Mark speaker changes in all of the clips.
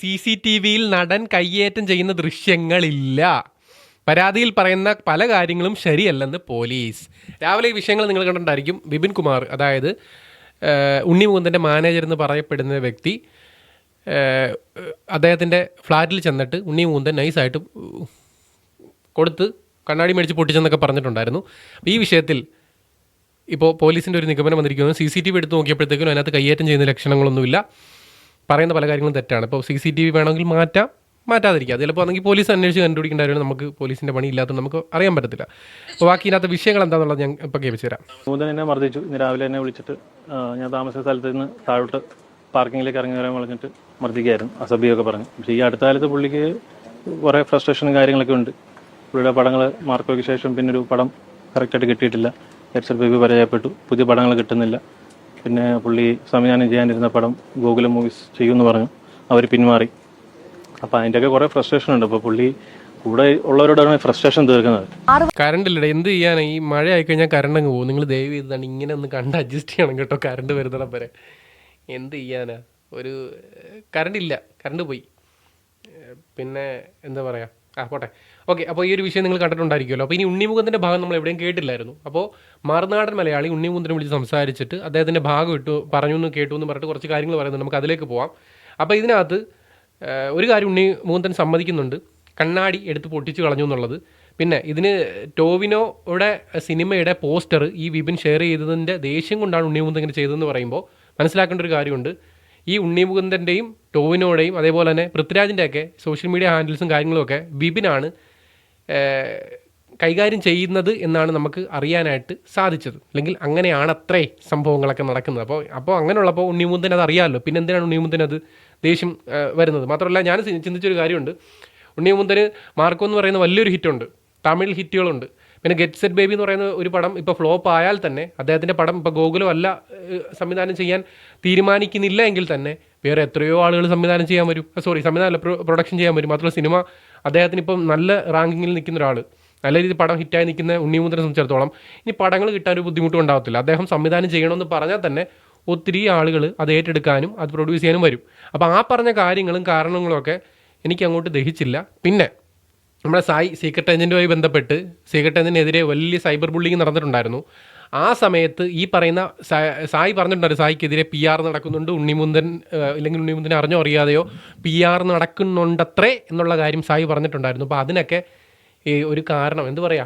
Speaker 1: C C T വിയിൽ നടൻ കയ്യേറ്റം ചെയ്യുന്ന ദൃശ്യങ്ങളില്ല. പരാതിയിൽ പറയുന്ന പല കാര്യങ്ങളും ശരിയല്ലെന്ന് പോലീസ്. രാവിലെ ഈ വിഷയങ്ങൾ നിങ്ങൾ കണ്ടിട്ടുണ്ടായിരിക്കും. ബിപിൻ കുമാർ അതായത് ഉണ്ണി മുകുന്ദന്റെ മാനേജർ എന്ന് പറയപ്പെടുന്ന വ്യക്തി അദ്ദേഹത്തിന്റെ ഫ്ലാറ്റിൽ ചെന്നിട്ട് ഉണ്ണി മുകുന്ദൻ നൈസായിട്ട് കൊടുത്ത് കണ്ണാടി മേടിച്ച് പൊട്ടിച്ചെന്നൊക്കെ പറഞ്ഞിട്ടുണ്ടായിരുന്നു. ഈ വിഷയത്തിൽ ഇപ്പോൾ പോലീസിന്റെ ഒരു നിഗമനം വന്നിരിക്കുന്നു. സി സി ടി വി എടുത്ത് നോക്കിയപ്പോഴത്തേക്കും അതിനകത്ത് കയ്യേറ്റം ചെയ്യുന്ന ലക്ഷണങ്ങളൊന്നുമില്ല. പറയുന്ന പല കാര്യങ്ങളും തെറ്റാണ്. ഇപ്പോൾ സി സി ടി വി വേണമെങ്കിൽ മാറ്റാം മാറ്റാതിരിക്കുക ചിലപ്പോൾ ആണെങ്കിൽ പോലീസ് അന്വേഷിച്ച് കണ്ടുപിടിക്കേണ്ട കാര്യം നമുക്ക് പോലീസിന്റെ പണി ഇല്ലാത്ത നമുക്ക് അറിയാൻ പറ്റത്തില്ല. അപ്പോൾ ബാക്കി ഇതിനകത്ത് വിഷയങ്ങൾ എന്താണെന്നുള്ളത് ഞാൻ ഇപ്പോൾ കേൾപ്പിച്ചു തരാം.
Speaker 2: മൂന്നൻ എന്നെ മർദ്ദിച്ചു. ഇന്ന് രാവിലെ എന്നെ വിളിച്ചിട്ട് ഞാൻ താമസ സ്ഥലത്ത് നിന്ന് താഴോട്ട് പാർക്കിങ്ങിലേക്ക് ഇറങ്ങി വരാൻ പറഞ്ഞിട്ട് മർദ്ദിക്കുകയായിരുന്നു. അസഭ്യമൊക്കെ പറഞ്ഞു. പക്ഷേ ഈ അടുത്ത കാലത്ത് പുള്ളിക്ക് കുറേ ഫ്രസ്ട്രേഷനും കാര്യങ്ങളൊക്കെ ഉണ്ട്. പുള്ളിയുടെ പടങ്ങൾ മാർക്കോയ്ക്ക് ശേഷം പിന്നെ ഒരു പടം കറക്റ്റായിട്ട് കിട്ടിയിട്ടില്ല. ഹെഡ്സെറ്റ് ബേബി പരാജയപ്പെട്ടു. പുതിയ പടങ്ങൾ കിട്ടുന്നില്ല. പിന്നെ പുള്ളി സംവിധാനം ചെയ്യാനിരുന്ന പടം ഗൂഗിൾ മൂവീസ് ചെയ്യുമെന്ന് പറഞ്ഞു. അവർ പിന്മാറി. അപ്പോൾ അതിന്റെയൊക്കെ കുറേ ഫ്രസ്ട്രേഷൻ ഉണ്ട്. അപ്പോൾ പുള്ളി കൂടെ ഉള്ളവരോടാണ് ഫ്രസ്ട്രേഷൻ തീർക്കുന്നത്.
Speaker 1: കറണ്ട് ഇല്ലട എന്ത് ചെയ്യാനാണ് ഈ മഴ ആയിക്കഴിഞ്ഞാൽ കറണ്ട് അങ്ങ് പോകും. നിങ്ങൾ ദയവ് ചെയ്താണ് ഇങ്ങനെ ഒന്ന് കണ്ട് അഡ്ജസ്റ്റ് ചെയ്യണം കേട്ടോ കറണ്ട് വരുന്നിടം വരെ. എന്ത് ചെയ്യാനാ? ഒരു കറണ്ട് ഇല്ല കറണ്ട് പോയി. പിന്നെ എന്താ പറയുക ആ പോട്ടെ. ഓക്കെ അപ്പോൾ ഈ ഒരു വിഷയം നിങ്ങൾ കണ്ടിട്ടുണ്ടായിരിക്കുമല്ലോ. അപ്പോൾ ഇനി ഉണ്ണിമുഖത്തിന്റെ ഭാഗം നമ്മൾ എവിടെയും കേട്ടില്ലായിരുന്നു. അപ്പോൾ മാറുനാടൻ മലയാളി ഉണ്ണിമുഖത്തിനെ വിളിച്ച് സംസാരിച്ചിട്ട് അദ്ദേഹത്തിന്റെ ഭാഗം ഇട്ടു പറഞ്ഞു എന്ന് കേട്ടു എന്ന് പറഞ്ഞിട്ട് കുറച്ച് കാര്യങ്ങൾ പറയുന്നുണ്ട്. നമുക്ക് അതിലേക്ക് പോവാം. അപ്പോൾ ഇതിനകത്ത് ഒരു കാര്യം ഉണ്ണി മുകുന്ദൻ സമ്മതിക്കുന്നുണ്ട്. കണ്ണാടി എടുത്ത് പൊട്ടിച്ചു കളഞ്ഞു എന്നുള്ളത്. പിന്നെ ഇതിന് ടോവിനോയുടെ സിനിമയുടെ പോസ്റ്റർ ഈ വിപിൻ ഷെയർ ചെയ്തതിന്റെ ദേഷ്യം കൊണ്ടാണ് ഉണ്ണി മുകുന്ദൻ ഇങ്ങനെ ചെയ്തതെന്ന് പറയുമ്പോൾ മനസ്സിലാക്കേണ്ട ഒരു കാര്യമുണ്ട്. ഈ ഉണ്ണി മുകുന്ദന്റെയും ടോവിനോടെയും അതേപോലെ തന്നെ പൃഥ്വിരാജിന്റെയൊക്കെ സോഷ്യൽ മീഡിയ ഹാൻഡിൽസും കാര്യങ്ങളുമൊക്കെ ബിബിനാണ് കൈകാര്യം ചെയ്യുന്നത് എന്നാണ് നമുക്ക് അറിയാനായിട്ട് സാധിച്ചത്. അല്ലെങ്കിൽ അങ്ങനെയാണ് അത്രേ സംഭവങ്ങളൊക്കെ നടക്കുന്നത്. അപ്പോൾ അപ്പോൾ അങ്ങനെയുള്ളപ്പോൾ ഉണ്ണിമുന്തൻ അത് അറിയാമല്ലോ. പിന്നെ എന്തിനാണ് ഉണ്ണിമുന്തൻ അത് ദേഷ്യം വരുന്നത്? മാത്രമല്ല ഞാൻ ചിന്തിച്ചൊരു കാര്യമുണ്ട്. ഉണ്ണിമുന്തന് മാർക്കോ എന്ന് പറയുന്ന വലിയൊരു ഹിറ്റുണ്ട് തമിഴ് ഹിറ്റുകളുണ്ട് പിന്നെ ഗെറ്റ് സെറ്റ് ബേബി എന്ന് പറയുന്ന ഒരു പടം ഇപ്പോൾ ഫ്ലോപ്പ് ആയാൽ തന്നെ അദ്ദേഹത്തിന്റെ പടം ഇപ്പോൾ ഗോകുലോ അല്ല സംവിധാനം ചെയ്യാൻ തീരുമാനിക്കുന്നില്ല എങ്കിൽ തന്നെ വേറെ എത്രയോ ആളുകൾ സംവിധാനം ചെയ്യാൻ വരും. സോറി സംവിധാനം അല്ല പ്രൊഡക്ഷൻ ചെയ്യാൻ വരും. മാത്രമല്ല സിനിമ അദ്ദേഹത്തിന് ഇപ്പം നല്ല റാങ്കിങ്ങിൽ നിൽക്കുന്ന ഒരാൾ നല്ല രീതിയിൽ പടം ഹിറ്റായി നിൽക്കുന്ന ഉണ്ണിമുദ്രനെ സംബന്ധിച്ചിടത്തോളം ഇനി പടങ്ങൾ കിട്ടാൻ ഒരു ബുദ്ധിമുട്ടും ഉണ്ടാകത്തില്ല അദ്ദേഹം സംവിധാനം ചെയ്യണമെന്ന് പറഞ്ഞാൽ തന്നെ ഒത്തിരി ആളുകൾ അത് ഏറ്റെടുക്കാനും അത് പ്രൊഡ്യൂസ് ചെയ്യാനും വരും. അപ്പോൾ ആ പറഞ്ഞ കാര്യങ്ങളും കാരണങ്ങളും ഒക്കെ എനിക്ക് അങ്ങോട്ട് ദഹിച്ചില്ല. പിന്നെ നമ്മുടെ സായി സീക്രട്ട് ഏജന്റുമായി ബന്ധപ്പെട്ട് സീക്രട്ട് ഏജന്റിനെതിരെ വലിയ സൈബർ ബുള്ളിങ് നടന്നിട്ടുണ്ടായിരുന്നു. ആ സമയത്ത് ഈ പറയുന്ന സായി പറഞ്ഞിട്ടുണ്ടായിരുന്നു സായിക്കെതിരെ പി ആർ നടക്കുന്നുണ്ട് ഉണ്ണിമുന്തൻ അല്ലെങ്കിൽ ഉണ്ണിമുന്തനെ അറിഞ്ഞോ അറിയാതെയോ പി ആർ നടക്കുന്നുണ്ടത്രേ എന്നുള്ള കാര്യം സായി പറഞ്ഞിട്ടുണ്ടായിരുന്നു. അപ്പോൾ അതിനൊക്കെ ഈ ഒരു കാരണം എന്ത് പറയാ?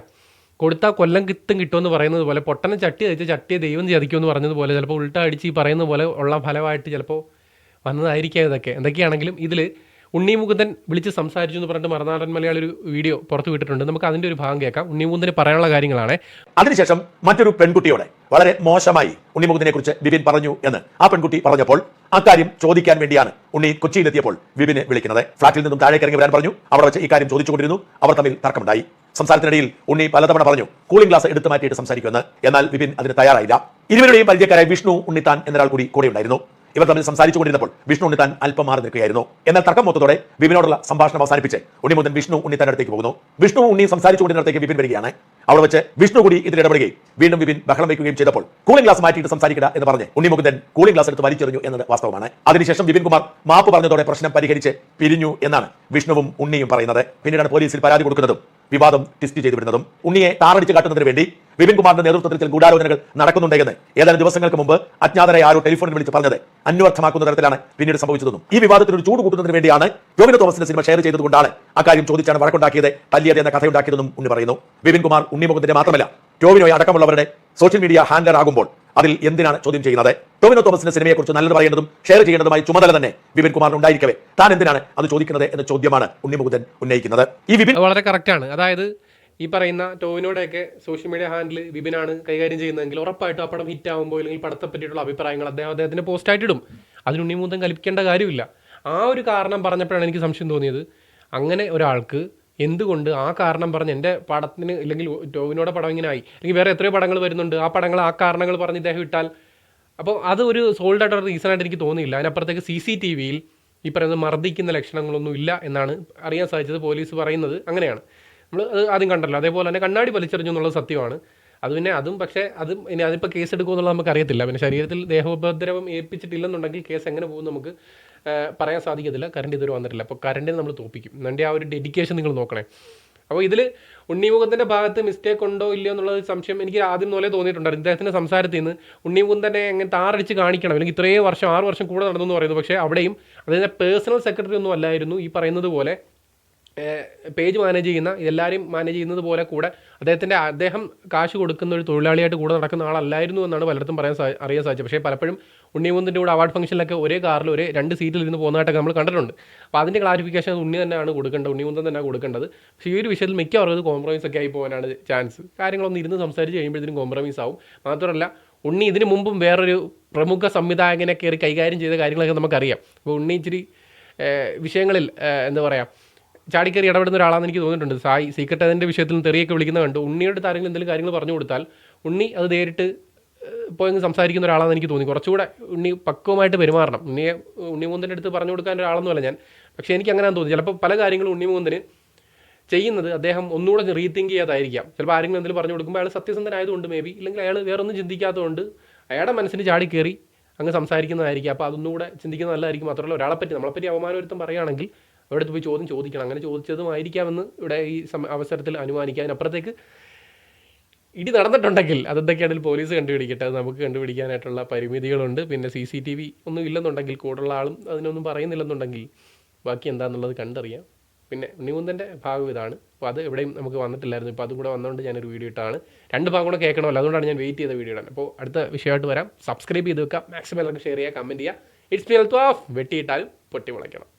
Speaker 1: കൊടുത്താൽ കൊല്ലം കിത്തും കിട്ടുമെന്ന് പറയുന്നത് പോലെ പൊട്ടനെ ചട്ടി കഴിച്ച് ചട്ടിയെ ദൈവം ചതിക്കുമെന്ന് പറഞ്ഞതുപോലെ ചിലപ്പോൾ ഉൾട്ട അടിച്ച് ഈ പറയുന്ന പോലെ ഉള്ള ഫലമായിട്ട് ചിലപ്പോൾ വന്നതായിരിക്കാം ഇതൊക്കെ. എന്തൊക്കെയാണെങ്കിലും ഇതിൽ ഉണ്ണി മുകുന്ദൻ വിളിച്ച് സംസാരിച്ചു എന്ന് പറഞ്ഞിട്ട് മറുനാടൻ മലയാളി ഒരു വീഡിയോ പുറത്തു വിട്ടിട്ടുണ്ട്. നമുക്ക് അതിന്റെ ഒരു ഭാഗം കേൾക്കാം. ഉണ്ണി മുകുന്ദന് പറയാനുള്ള കാര്യങ്ങളാണ്.
Speaker 3: അതിനുശേഷം മറ്റൊരു പെൺകുട്ടിയോടെ വളരെ മോശമായി ഉണ്ണിമുഖത്തിനെ കുറിച്ച് വിപിൻ പറഞ്ഞു എന്ന് ആ പെൺകുട്ടി പറഞ്ഞപ്പോൾ അക്കാര്യം ചോദിക്കാൻ വേണ്ടിയാണ് ഉണ്ണി കൊച്ചിയിലെത്തിയപ്പോൾ വിപിനെ വിളിക്കുന്നത്. ഫ്ളാറ്റിൽ നിന്നും താഴേക്ക് ഇറങ്ങി വരാൻ പറഞ്ഞു. അവിടെ വെച്ച് ഈ കാര്യം ചോദിച്ചുകൊണ്ടിരുന്നു. അവർ തമ്മിൽ തർക്കമുണ്ടായി. സംസാരത്തിനിടയിൽ ഉണ്ണി പലതവണ പറഞ്ഞു കൂളിംഗ് ഗ്ലാസ് എടുത്തു മാറ്റിയിട്ട് സംസാരിക്കുമെന്ന്. എന്നാൽ വിപിൻ അതിന് തയ്യാറായില്ല. ഇരുവരുടെയും പരിചയക്കാരായ വിഷ്ണു ഉണ്ണിത്താൻ എന്നൊരാൾ കൂടി കൂടെ ഉണ്ടായിരുന്നു ഇവർ തമ്മിൽ സംസാരിച്ചുകൊണ്ടിരുന്നപ്പോൾ വിഷ്ണു ഉണ്ണിത്താൻ അല്പം മാറി നിൽക്കുകയായിരുന്നു. എന്നാൽ തർക്കം മൊത്തത്തോടെ വിപിനോടുള്ള സംഭാഷണം അവസാനിപ്പിച്ച് ഉണ്ണിമുതൻ വിഷ്ണു ഉണ്ണിത്താൻ അടുത്തേക്ക് പോകുന്നു. വിഷ്ണു ഉണ്ണി സംസാരിച്ചുകൊണ്ടിരുന്നിടത്തേക്ക് വിപിൻ വരികയാണ്. അവിടെ വെച്ച് വിഷ്ണു കൂടി ഇതിൽ ഇടപെടുകയും വീണ്ടും വിപിൻ ബഹളം വയ്ക്കുകയും ചെയ്തപ്പോൾ കൂളിംഗ് ഗ്ലാസ് മാറ്റിയിട്ട് സംസാരിക്കുക എന്ന് പറഞ്ഞ് ഉണ്ണിമുകുന്ദൻ കൂളിംഗ് ഗ്ലാസ് എടുത്ത് വലിച്ചെറിഞ്ഞു എന്നത് വാസ്തവമാണ്. അതിനുശേഷം വിപിൻ കുമാർ മാപ്പ് പറഞ്ഞതോടെ പ്രശ്നം പരിഹരിച്ച് പിരിഞ്ഞു എന്നാണ് വിഷ്ണുവും ഉണ്ണിയും പറയുന്നത്. പിന്നീടാണ് പോലീസിൽ പരാതി കൊടുക്കുന്നതും വിവാദം ടിസ്റ്റ് ചെയ്തു വിടുന്നതും ഉണ്ണിയെ താറടിച്ച് കാട്ടുന്നതിന് വേണ്ടി വിപിൻ കുമാറിന്റെ നേതൃത്വത്തിൽ ചില ഗൂഢാലോചനകൾ നടക്കുന്നുണ്ടെന്ന് ഏതാനും ദിവസങ്ങൾക്ക് മുമ്പ് അജ്ഞാതരെ ആരോ ടെലിഫോണിൽ വിളിച്ച് പറഞ്ഞത് അന്വർത്ഥമാക്കുന്ന തരത്തിലാണ് പിന്നീട് സംഭവിച്ചതെന്നും ഈ വിവാദത്തിന് ഒരു ചൂട് കൂട്ടുന്നതിന് വേണ്ടിയാണ് ടോവിനോ തോമസിന്റെ സിനിമ ഷെയർ ചെയ്തതുകൊണ്ടാണ് അക്കാര്യം ചോദിച്ചാണ് വഴക്കുണ്ടാക്കിയത് തല്ലിയത് എന്ന കഥയുണ്ടാക്കിയതെന്നും ഉണ്ണി പറയുന്നു. വിപിൻ കുമാർ ഉണ്ണിമുഖത്തിന്റെ മാത്രമല്ല ടോവിനോയെ അടക്കമുള്ളവരുടെ സോഷ്യൽ മീഡിയ ഹാൻഡലർ ആകുമ്പോൾ അതിൽ എന്തിനാണ് ചോദ്യം ചെയ്യുന്നത്? ടോവിനോ തോമസിന്റെ സിനിമയെക്കുറിച്ച് നല്ലത് പറയേണ്ടതും ഷെയർ ചെയ്യേണ്ടതുമായി ചുമതല തന്നെ വിപിൻ കുമാറിന് ഉണ്ടായിരിക്കവേ. താൻ എന്തിനാണ് അത് ചോദിക്കുന്നത് എന്ന ചോദ്യമാണ് ഉണ്ണിമുഖൻ ഉന്നയിക്കുന്നത്. ഈ വിപിൻ
Speaker 1: വളരെ കറക്റ്റാണ് അതായത് ഈ പറയുന്ന ടോവിനോടെയൊക്കെ സോഷ്യൽ മീഡിയ ഹാൻഡിൽ വിപിനാണ് കൈകാര്യം ചെയ്യുന്നതെങ്കിൽ ഉറപ്പായിട്ടും ആ പടം ഹിറ്റ് ആകുമ്പോൾ അല്ലെങ്കിൽ പടത്തെ പറ്റിയിട്ടുള്ള അഭിപ്രായങ്ങൾ അദ്ദേഹം അദ്ദേഹത്തിന്റെ പോസ്റ്റായിട്ടിടും അതിന് ഉണ്ണിമൂന്തം കൽപ്പിക്കേണ്ട കാര്യമില്ല. ആ ഒരു കാരണം പറഞ്ഞപ്പോഴാണ് എനിക്ക് സംശയം തോന്നിയത്. അങ്ങനെ ഒരാൾക്ക് എന്തുകൊണ്ട് ആ കാരണം പറഞ്ഞ് എന്റെ പടത്തിന് ഇല്ലെങ്കിൽ ടോവിനോടെ പടം ഇങ്ങനെ ആയി. അല്ലെങ്കിൽ വേറെ എത്രയോ പടങ്ങൾ വരുന്നുണ്ട്. ആ പടങ്ങൾ ആ കാരണങ്ങൾ പറഞ്ഞ് ഇദ്ദേഹം ഇട്ടാൽ അപ്പോൾ അത് ഒരു സോൾഡ് ആയിട്ടുള്ള റീസൺ ആയിട്ട് എനിക്ക് തോന്നിയില്ല. അതിനപ്പുറത്തേക്ക് സി സി ടി വിയിൽ ഈ പറയുന്നത് മർദ്ദിക്കുന്ന ലക്ഷണങ്ങളൊന്നും ഇല്ല എന്നാണ് അറിയാൻ സാധിച്ചത്. പോലീസ് പറയുന്നത് അങ്ങനെയാണ്. നമ്മൾ അത് ആദ്യം കണ്ടല്ലോ. അതേപോലെ തന്നെ കണ്ണാടി വലിച്ചെറിഞ്ഞു എന്നുള്ളത് സത്യമാണ്. അത് പിന്നെ അതും പക്ഷേ അതും ഇനി അതിപ്പോൾ കേസ് എടുക്കുമെന്നുള്ളത് നമുക്ക് അറിയത്തില്ല. പിന്നെ ശരീരത്തിൽ ദേഹോപദ്രവം ഏൽപ്പിച്ചിട്ടില്ലെന്നുണ്ടെങ്കിൽ കേസ് എങ്ങനെ പോകും നമുക്ക് പറയാൻ സാധിക്കത്തില്ല. കറണ്ട് ഇതുവരെ വന്നിട്ടില്ല. അപ്പോൾ കറണ്ടിന് നമ്മൾ തോപ്പിക്കും. എന്റെ ആ ഒരു ഡെഡിക്കേഷൻ നിങ്ങൾ നോക്കണേ. അപ്പോൾ ഇതിൽ ഉണ്ണിമുഖത്തിന്റെ ഭാഗത്ത് മിസ്റ്റേക്ക് ഉണ്ടോ ഇല്ലയോ എന്നുള്ള സംശയം എനിക്ക് ആദ്യം മുതലേ തോന്നിയിട്ടുണ്ടായിരുന്നു. ഇദ്ദേഹത്തിന്റെ സംസാരത്തിൽ നിന്ന് ഉണ്ണിമുഖന്തനെ എങ്ങനെ താറടിച്ച് കാണിക്കണം. അല്ലെങ്കിൽ ഇത്രയും വർഷം ആറ് വർഷം കൂടെ നടന്നു എന്ന് പറയുന്നു. പക്ഷേ അവിടെയും അദ്ദേഹത്തിന്റെ പേഴ്സണൽ സെക്രട്ടറി ഒന്നും അല്ലായിരുന്നു. ഈ പറയുന്നത് പോലെ പേജ് മാനേജ് ചെയ്യുന്ന എല്ലാവരെയും മാനേജ് ചെയ്യുന്നത് പോലെ കൂടെ അദ്ദേഹത്തിന്റെ അദ്ദേഹം കാശ് കൊടുക്കുന്ന ഒരു തൊഴിലാളിയായിട്ട് കൂടെ നടക്കുന്ന ആളല്ലായിരുന്നു എന്നാണ് പലയിടത്തും പറയാൻ അറിയാൻ സാധിച്ചത്. പക്ഷേ പലപ്പോഴും ഉണ്ണിമുന്തിന്റെ കൂടെ അവാർഡ് ഫംഗ്ഷനിലൊക്കെ ഒരേ കാറിൽ ഒരേ രണ്ട് സീറ്റിൽ ഇരുന്ന് പോകുന്നതായിട്ടൊക്കെ നമ്മൾ കണ്ടിട്ടുണ്ട്. അപ്പോൾ അതിന്റെ ക്ലാരിഫിക്കേഷൻ ഉണ്ണി തന്നെയാണ് കൊടുക്കേണ്ടത് ഉണ്ണിമുന്തൻ തന്നെയാണ് കൊടുക്കേണ്ടത്. പക്ഷേ ഈ ഒരു വിഷയത്തിൽ മിക്കവാറും ഇത് കോംപ്രമൈസ് ഒക്കെ ആയി പോകാനാണ് ചാൻസ് കാര്യങ്ങളൊന്നും ഇരുന്ന് സംസാരിച്ച് കഴിയുമ്പോഴത്തേനും കോംപ്രമൈസ് ആവും. മാത്രമല്ല ഉണ്ണി ഇതിനു മുമ്പും വേറൊരു പ്രമുഖ സംവിധായകനെ കയറി കൈകാര്യം ചെയ്ത കാര്യങ്ങളൊക്കെ നമുക്കറിയാം. അപ്പോൾ ഉണ്ണി ഇച്ചിരി വിഷയങ്ങളിൽ എന്താ പറയുക ചാടിക്കറി ഇടപെടുന്ന ഒരാളാണെന്ന് എനിക്ക് തോന്നിയിട്ടുണ്ട്. സായി സീക്രട്ട് അതിന്റെ വിഷയത്തിൽ തെറിയൊക്കെ വിളിക്കുന്ന കണ്ട്. ഉണ്ണിയുടെ ആരെങ്കിലും എന്തെങ്കിലും കാര്യങ്ങൾ പറഞ്ഞു കൊടുത്താൽ ഉണ്ണി അത് നേരിട്ട് പോയി സംസാരിക്കുന്ന ഒരാളാണെന്ന് എനിക്ക് തോന്നി. കുറച്ചുകൂടെ ഉണ്ണി പക്വമായിട്ട് പെരുമാറണം. ഉണ്ണിയെ ഉണ്ണി മൂന്നിന്റെ അടുത്ത് പറഞ്ഞു കൊടുക്കാൻ ഒരാളൊന്നുമല്ല ഞാൻ. പക്ഷേ എനിക്ക് അങ്ങനെ തോന്നി. ചിലപ്പോൾ പല കാര്യങ്ങളും ഉണ്ണി മൂന്നിന് ചെയ്യുന്നത് അദ്ദേഹം ഒന്നുകൂടെ റീതിങ്ക് ചെയ്യാതായിരിക്കാം. ചിലപ്പോൾ ആരെങ്കിലും എന്തെങ്കിലും പറഞ്ഞു കൊടുക്കുമ്പോൾ അയാൾ സത്യസന്ധനായതുകൊണ്ട് മേ ബി ഇല്ലെങ്കിൽ അയാൾ വേറൊന്നും ചിന്തിക്കാത്തതുകൊണ്ട് അയാളുടെ മനസ്സിന് ചാടി കയറി അങ്ങ് സംസാരിക്കുന്നതായിരിക്കും. അപ്പോൾ അതൊന്നുകൂടെ ചിന്തിക്കുന്നത് നല്ലതായിരിക്കും. മാത്രമല്ല ഒരാളെപ്പറ്റി നമ്മളെപ്പറ്റി അവമാനവരുത്തം പറയുകയാണെങ്കിൽ അവിടെ പോയി ചോദ്യം ചോദിക്കണം? അങ്ങനെ ചോദിച്ചതുമായിരിക്കാമെന്ന് ഇവിടെ ഈ അവസരത്തിൽ അനുമാനിക്കാൻ അപ്പുറത്തേക്ക് ഇടി നടന്നിട്ടുണ്ടെങ്കിൽ അതെന്തൊക്കെയാണെങ്കിൽ പോലീസ് കണ്ടുപിടിക്കട്ടെ. അത് നമുക്ക് കണ്ടുപിടിക്കാനായിട്ടുള്ള പരിമിതികളുണ്ട്. പിന്നെ സി സി ടി വി ഒന്നും ഇല്ലെന്നുണ്ടെങ്കിൽ കൂടുള്ള ആളും അതിനൊന്നും പറയുന്നില്ലെന്നുണ്ടെങ്കിൽ ബാക്കി എന്താണെന്നുള്ളത് കണ്ടറിയാം. പിന്നെ ഉണ്ണിമുന്തന്റെ ഭാഗം ഇതാണ്. അപ്പോൾ അത് എവിടെയും നമുക്ക് വന്നിട്ടില്ലായിരുന്നു. ഇപ്പോൾ അതും കൂടെ വന്നുകൊണ്ട് ഞാനൊരു വീഡിയോ ഇട്ടാണ്. രണ്ട് ഭാഗം കൂടെ കേൾക്കണമല്ലോ. അതുകൊണ്ടാണ് ഞാൻ വെയിറ്റ് ചെയ്ത വീഡിയോ ഇടാൻ അപ്പോൾ അടുത്ത വിഷയമായിട്ട് വരാം. സബ്സ്ക്രൈബ് ചെയ്ത് വെക്കാം. മാക്സിമം എല്ലാവർക്കും ഷെയർ ചെയ്യുക കമന്റ് ചെയ്യുക. ഇറ്റ്സ് വെട്ടിയിട്ടാലും പൊട്ടി മുളയ്ക്കണം